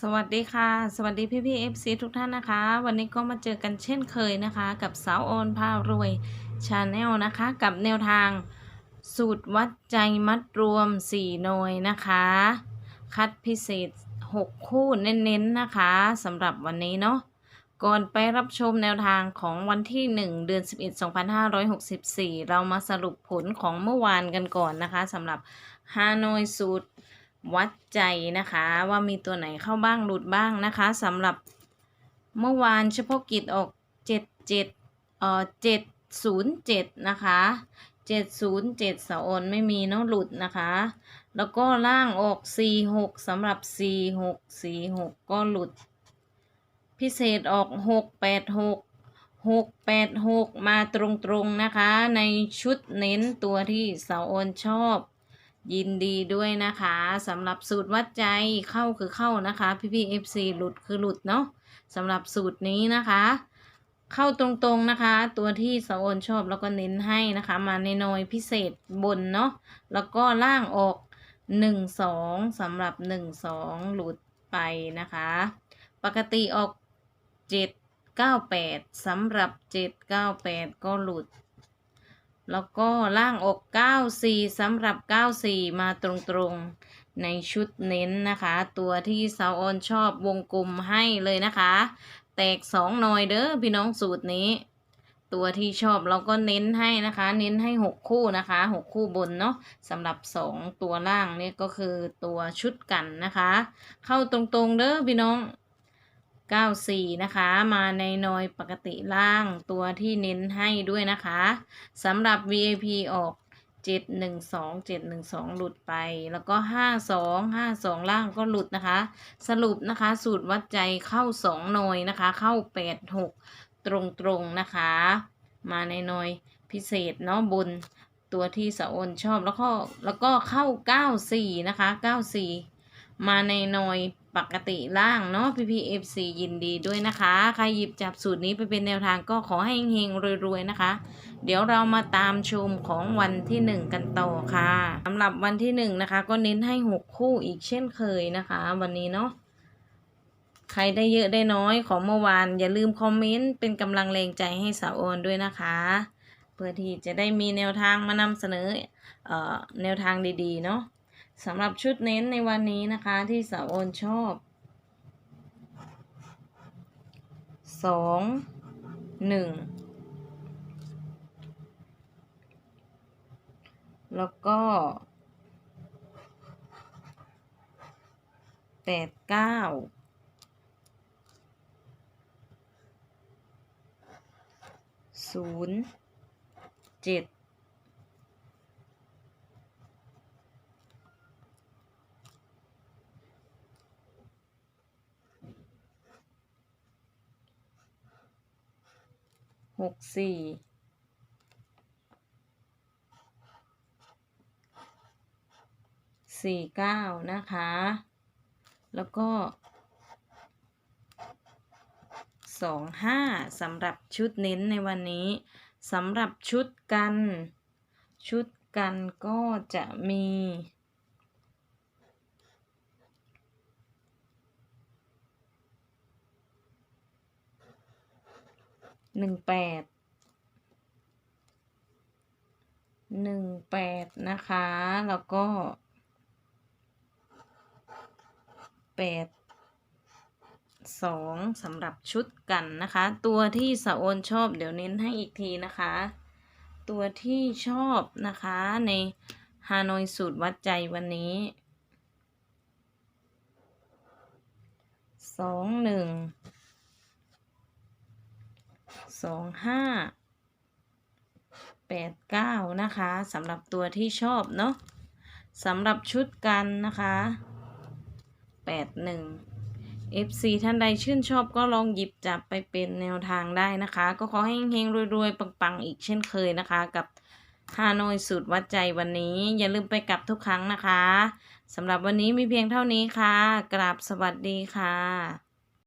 สวัสดีค่ะ สวัสดีพี่พี่เอฟซีทุกท่านนะคะ วันนี้ก็มาเจอกันเช่นเคยนะคะ กับสาวโอนพารวยชาแนลนะคะ กับแนวทาง สูตรวัดใจมัดรวม 4 หน่วยนะคะ คัดพิเศษ 6 คู่เน้นๆนะคะสำหรับวันนี้เนาะก่อนไปรับชมแนวทางของวันที่ 1 เดือน 11 2564 เรามาสรุปผลของเมื่อวานกันก่อนนะคะสำหรับฮานอยสูตร วัดใจนะคะ ว่ามีตัวไหนเข้าบ้างหลุดบ้างนะคะสำหรับเมื่อวานเฉพาะกิจออกเจ็ดเจ็ดเอ่อเจ็ดศูนย์เจ็ดนะคะเจ็ดศูนย์เจ็ดสะออนไม่มีเนาะหลุดนะคะ แล้วก็ล่างออกสี่หกสำหรับสี่หกสี่หกก็หลุด พิเศษออกหกแปดหกหกแปดหกมาตรงๆนะคะ ในชุดเน้นตัวที่สาวออนชอบ ยินดีด้วยนะคะสำหรับสูตรวัดใจเข้าคือเข้านะคะ พี่พี่เอฟซีหลุดคือหลุดเนาะสำหรับสูตรนี้นะคะ เข้าตรงๆนะคะ ตัวที่สาวอนชอบแล้วก็เน้นให้นะคะ มาในน่วยพิเศษบนเนาะแล้วก็ล่างออกหนึ่งสองสำหรับหนึ่งสองหลุดไปนะคะ ปกติออกเจ็ดเก้าแปดสำหรับเจ็ดเก้าแปดก็หลุด แล้วก็ล่างอก 94สำหรับ 94 มาตรงๆ ในชุดเน้นนะคะ ตัวที่สาวออนชอบวงกลมให้เลยนะคะ แตก2หน่อยเด้อพี่น้องสูตรนี้ ตัวที่ชอบเราก็เน้นให้นะคะ เน้นให้ 6 คู่นะคะ6คู่บนเนาะสำหรับ 2 ตัวล่างนี่ก็คือตัวชุดกันนะคะ เข้าตรงๆเด้อพี่น้อง 94 นะคะ มาในนอยปกติล่างตัวที่เน้นให้ด้วยนะคะสำหรับ VIP ออก 712 712 หลุดไป แล้วก็ 52 52 ล่างก็หลุดนะคะ สรุปนะคะ สูตรวัดใจเข้า 2 หน่อยนะคะ เข้า 86 ตรงๆ นะคะ มาในหน่อยพิเศษเนาะบนตัวที่สะโอนชอบแล้วก็แล้วก็เข้า 94 นะคะ 94 มาในหน่อยปกติล่างเนาะ PPFC ยินดีด้วยนะคะ ใครหยิบจับสูตรนี้ไปเป็นแนวทางก็ขอให้เฮงรวยๆนะคะ เดี๋ยวเรามาตามชมของวันที่หนึ่งกันต่อค่ะสำหรับวันที่หนึ่งนะคะ ก็เน้นให้หกคู่อีกเช่นเคยนะคะ วันนี้เนาะใครได้เยอะได้น้อยของเมื่อวาน อย่าลืมคอมเมนต์เป็นกำลังแรงใจให้สาวโอนด้วยนะคะเพื่อที่จะได้มีแนวทางมานำเสนอเอ่อแนวทางดีๆเนาะ สำหรับชุดเน้นในวันนี้นะคะที่สาวโอนชอบสองหนึ่งแล้วก็แปดเก้าศูนย์เจ็ด หกสี่สี่เก้านะคะ แล้วก็สองห้าสำหรับชุดเน้นในวันนี้สำหรับชุดกัน ชุดกันก็จะมี หนึ่งแปดหนึ่งแปดนะคะ แล้วก็แปดสองสำหรับชุดกันนะคะ ตัวที่สะโอนชอบเดี๋ยวเน้นให้อีกทีนะคะ ตัวที่ชอบนะคะในฮานอยสูตรวัดใจวันนี้สองหนึ่ง สองห้าแปดเก้านะคะสำหรับตัวที่ชอบเนาะสำหรับชุดกันนะคะแปดหนึ่ง FC ท่านใดชื่นชอบก็ลองหยิบจับไปเป็นแนวทางได้นะคะ ก็ขอให้เฮงๆรวยๆ ปังๆ อีกเช่นเคยนะคะ กับฮานอยสูตรวัดใจวันนี้ อย่าลืมไปกลับทุกครั้งนะคะสำหรับวันนี้มีเพียงเท่านี้ค่ะ กราบสวัสดีค่ะ